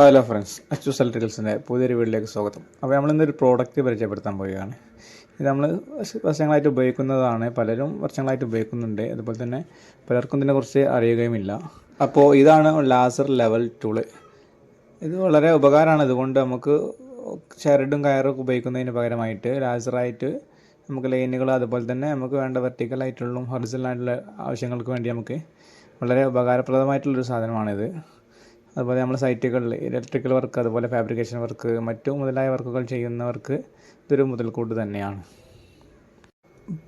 Hello friends Achu സെലക്ട്രിക്കൽസിന്റെ പുതിയൊരു വീട്ടിലേക്ക് സ്വാഗതം. അപ്പോൾ നമ്മൾ നമ്മളിന്നൊരു പ്രോഡക്റ്റ് പരിചയപ്പെടുത്താൻ പോവുകയാണ്. ഇത് നമ്മൾ വർഷങ്ങളായിട്ട് ഉപയോഗിക്കുന്നതാണ് പലരും വർഷങ്ങളായിട്ട് ഉപയോഗിക്കുന്നുണ്ട്. അതുപോലെ തന്നെ പലർക്കും ഇതിനെക്കുറിച്ച് അറിയുകയുമില്ല. അപ്പോൾ ഇതാണ് ലാസർ ലെവൽ ടൂൾ ഇത് വളരെ ഉപകാരമാണ്. ഇതുകൊണ്ട് നമുക്ക് ചരടും കയറൊക്കെ ഉപയോഗിക്കുന്നതിന് പകരമായിട്ട് ലാസറായിട്ട് നമുക്ക് ലൈനുകൾ അതുപോലെ തന്നെ നമുക്ക് വേണ്ട വെർട്ടിക്കലായിട്ടുള്ള ഹൊറിസലായിട്ടുള്ള ആവശ്യങ്ങൾക്ക് വേണ്ടി നമുക്ക് വളരെ ഉപകാരപ്രദമായിട്ടുള്ളൊരു സാധനമാണിത്. അതുപോലെ നമ്മുടെ സൈറ്റുകളിൽ ഇലക്ട്രിക്കൽ വർക്ക് അതുപോലെ ഫാബ്രിക്കേഷൻ വർക്ക് മറ്റു മുതലായ വർക്കുകൾ ചെയ്യുന്നവർക്ക് ഇതൊരു മുതൽക്കൂട്ട് തന്നെയാണ്.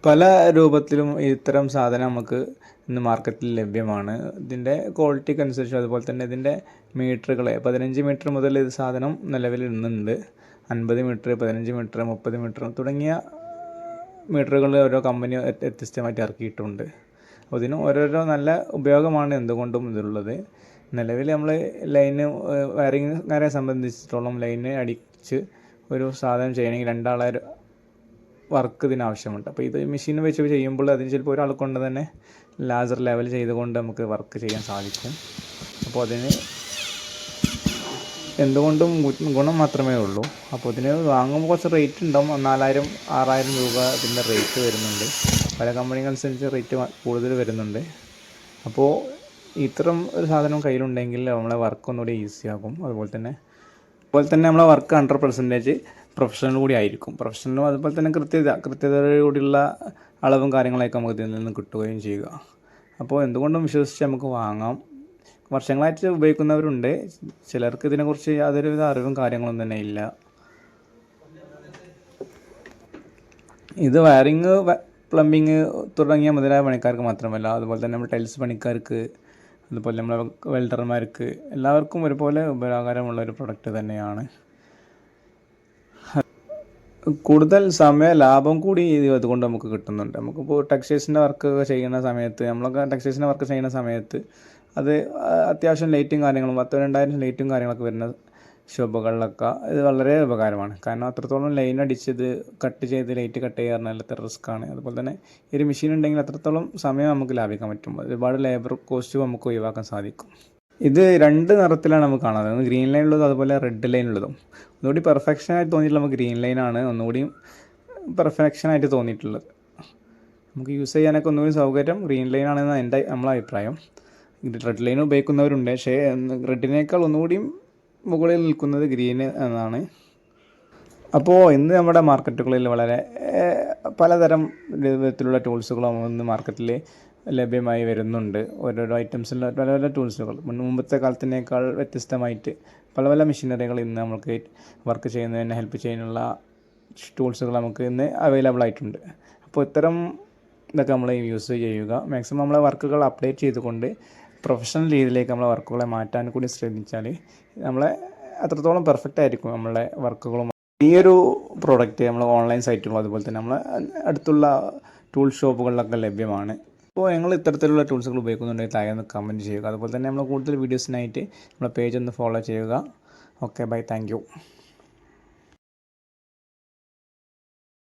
പല രൂപത്തിലും ഇത്തരം സാധനം നമുക്ക് ഇന്ന് മാർക്കറ്റിൽ ലഭ്യമാണ്. ഇതിന്റെ ക്വാളിറ്റിക്ക് അനുസരിച്ച് അതുപോലെ തന്നെ ഇതിന്റെ മീറ്ററുകൾ പതിനഞ്ച് മീറ്റർ മുതൽ ഇത് സാധനം നിലവിൽ ഇന്നുണ്ട് അൻപത് മീറ്റർ പതിനഞ്ച് മീറ്റർ മുപ്പത് മീറ്റർ തുടങ്ങിയ മീറ്ററുകൾ ഓരോ കമ്പനി വ്യത്യസ്തമായിട്ട് ഇറക്കിയിട്ടുണ്ട്. ഇതിന് ഓരോരോ നല്ല ഉപയോഗമാണ് എന്തുകൊണ്ടും ഇതുള്ളത് നിലവിൽ നമ്മൾ ലൈന് വയറിങ്ങുകാരെ സംബന്ധിച്ചിടത്തോളം ലൈന് അടിച്ച് ഒരു സാധനം ചെയ്യണമെങ്കിൽ രണ്ടാളെ വർക്ക് ഇതിന് ആവശ്യമുണ്ട്. അപ്പോൾ ഇത് മെഷീൻ വെച്ച് ചെയ്യുമ്പോൾ അതിന് ചിലപ്പോൾ ഒരാൾ കൊണ്ട് തന്നെ ലാസർ ലെവൽ ചെയ്തുകൊണ്ട് നമുക്ക് വർക്ക് ചെയ്യാൻ സാധിക്കും. അപ്പോൾ അതിന് എന്തുകൊണ്ടും ഗുണം മാത്രമേ ഉള്ളൂ. അപ്പോൾ ഇതിന് വാങ്ങുമ്പോൾ കുറച്ച് റേറ്റ് ഉണ്ടാവും. നാലായിരം ആറായിരം രൂപ ഇതിന്റെ റേറ്റ് വരുന്നുണ്ട്. പല കമ്പനികൾ അനുസരിച്ച് റേറ്റ് കൂടുതൽ വരുന്നുണ്ട്. അപ്പോൾ ഇത്തരം ഒരു സാധനം കയ്യിലുണ്ടെങ്കിൽ നമ്മളെ വർക്ക് ഒന്നുകൂടി ഈസി ആകും. അതുപോലെ തന്നെ അതുപോലെ തന്നെ നമ്മളെ വർക്ക് ഹൺഡ്രഡ് പെർസെന്റേജ് പ്രൊഫഷണൽ കൂടി ആയിരിക്കും. പ്രൊഫഷണലും അതുപോലെ തന്നെ കൃത്യത കൃത്യതയോടുള്ള അളവും കാര്യങ്ങളൊക്കെ നമുക്ക് ഇതിൽ നിന്ന് കിട്ടുകയും ചെയ്യുക. അപ്പോൾ എന്തുകൊണ്ടും വിശ്വസിച്ച് നമുക്ക് വാങ്ങാം. വർഷങ്ങളായിട്ട് ഉപയോഗിക്കുന്നവരുണ്ട്. ചിലർക്ക് ഇതിനെക്കുറിച്ച് യാതൊരുവിധ അറിവും കാര്യങ്ങളും തന്നെ ഇല്ല. ഇത് വയറിങ് പ്ലംബിങ് തുടങ്ങിയ മുതലായ പണിക്കാർക്ക് മാത്രമല്ല അതുപോലെ തന്നെ നമ്മൾ ടൈൽസ് പണിക്കാർക്ക് അതുപോലെ നമ്മളെ വെൽഡർമാർക്ക് എല്ലാവർക്കും ഒരുപോലെ ഉപകാരമുള്ള ഒരു പ്രൊഡക്റ്റ് തന്നെയാണ്. കൂടുതൽ സമയ ലാഭം കൂടി അതുകൊണ്ട് നമുക്ക് കിട്ടുന്നുണ്ട്. നമുക്കിപ്പോൾ ടെക്സ്റ്റൈൽസിന്റെ വർക്ക് ചെയ്യുന്ന സമയത്ത് നമ്മളൊക്കെ ടെക്സ്റ്റൈൽസിന്റെ വർക്ക് ചെയ്യുന്ന സമയത്ത് അത് അത്യാവശ്യം ലൈറ്റും കാര്യങ്ങളും പത്ത് രണ്ടായിരം ലൈറ്റും കാര്യങ്ങളൊക്കെ വരുന്ന ഷോപ്പുകളിലൊക്കെ ഇത് വളരെ ഉപകാരമാണ്. കാരണം അത്രത്തോളം ലൈൻ അടിച്ചത് കട്ട് ചെയ്ത് ലൈറ്റ് കട്ട് ചെയ്യുക പറഞ്ഞാൽ അത്ര റിസ്ക്കാണ് അതുപോലെ തന്നെ ഈ ഒരു മെഷീൻ ഉണ്ടെങ്കിൽ അത്രത്തോളം സമയം നമുക്ക് ലാഭിക്കാൻ പറ്റും. ഒരുപാട് ലേബർ കോസ്റ്റ് നമുക്ക് ഒഴിവാക്കാൻ സാധിക്കും. ഇത് രണ്ട് നിറത്തിലാണ് നമുക്ക് കാണാൻ ഒന്ന് ഗ്രീൻ ലൈൻ ഉള്ളതും അതുപോലെ റെഡ് ലൈൻ ഉള്ളതും. ഒന്നുകൂടി പെർഫെക്ഷൻ ആയിട്ട് തോന്നിയിട്ടുള്ള നമുക്ക് ഗ്രീൻ ലൈനാണ് ഒന്നുകൂടിയും പെർഫെക്ഷൻ ആയിട്ട് തോന്നിയിട്ടുള്ളത്. നമുക്ക് യൂസ് ചെയ്യാനൊക്കെ ഒന്നുകൂടി സൗകര്യം ഗ്രീൻ ലൈൻ ആണെന്നാണ് എന്റെ നമ്മളെ അഭിപ്രായം. റെഡ് ലൈൻ ഉപയോഗിക്കുന്നവരുണ്ട്. പക്ഷേ റെഡിനേക്കാൾ ഒന്നുകൂടിയും മുകളിൽ നിൽക്കുന്നത് ഗ്രീന് എന്നാണ്. അപ്പോൾ ഇന്ന് നമ്മുടെ മാർക്കറ്റുകളിൽ വളരെ പലതരം വിധത്തിലുള്ള ടൂൾസുകളും ഇന്ന് മാർക്കറ്റിൽ ലഭ്യമായി വരുന്നുണ്ട്. ഓരോരോ ഐറ്റംസിൽ പല പല ടൂൾസുകൾ മുമ്പത്തെ കാലത്തിനേക്കാൾ വ്യത്യസ്തമായിട്ട് പല പല മെഷീനറികൾ ഇന്ന് നമുക്ക് വർക്ക് ചെയ്യുന്നതിന് ഹെൽപ്പ് ചെയ്യാനുള്ള ടൂൾസുകൾ നമുക്ക് ഇന്ന് അവൈലബിൾ ആയിട്ടുണ്ട്. അപ്പോൾ ഇത്തരം ഇതൊക്കെ നമ്മൾ യൂസ് ചെയ്യുക. മാക്സിമം നമ്മളെ വർക്കുകൾ അപ്ഡേറ്റ് ചെയ്തുകൊണ്ട് പ്രൊഫഷണൽ രീതിയിലേക്ക് നമ്മളെ വർക്കുകളെ മാറ്റാൻ കൂടി ശ്രമിച്ചാൽ നമ്മളെ അത്രത്തോളം പെർഫെക്റ്റ് ആയിരിക്കും നമ്മളെ വർക്കുകളും. ഈ ഒരു പ്രോഡക്റ്റ് നമ്മൾ ഓൺലൈൻ സൈറ്റുകളും അതുപോലെ തന്നെ നമ്മളെ അടുത്തുള്ള ടൂൾ ഷോപ്പുകളിലൊക്കെ ലഭ്യമാണ്. അപ്പോൾ ഞങ്ങൾ ഇത്തരത്തിലുള്ള ടൂൾസുകൾ ഉപയോഗിക്കുന്നുണ്ടെങ്കിൽ താഴെ ഒന്ന് കമന്റ് ചെയ്യുക. അതുപോലെ തന്നെ നമ്മൾ കൂടുതൽ വീഡിയോസിനായിട്ട് നമ്മളെ പേജ് ഒന്ന് ഫോളോ ചെയ്യുക. Okay bye thank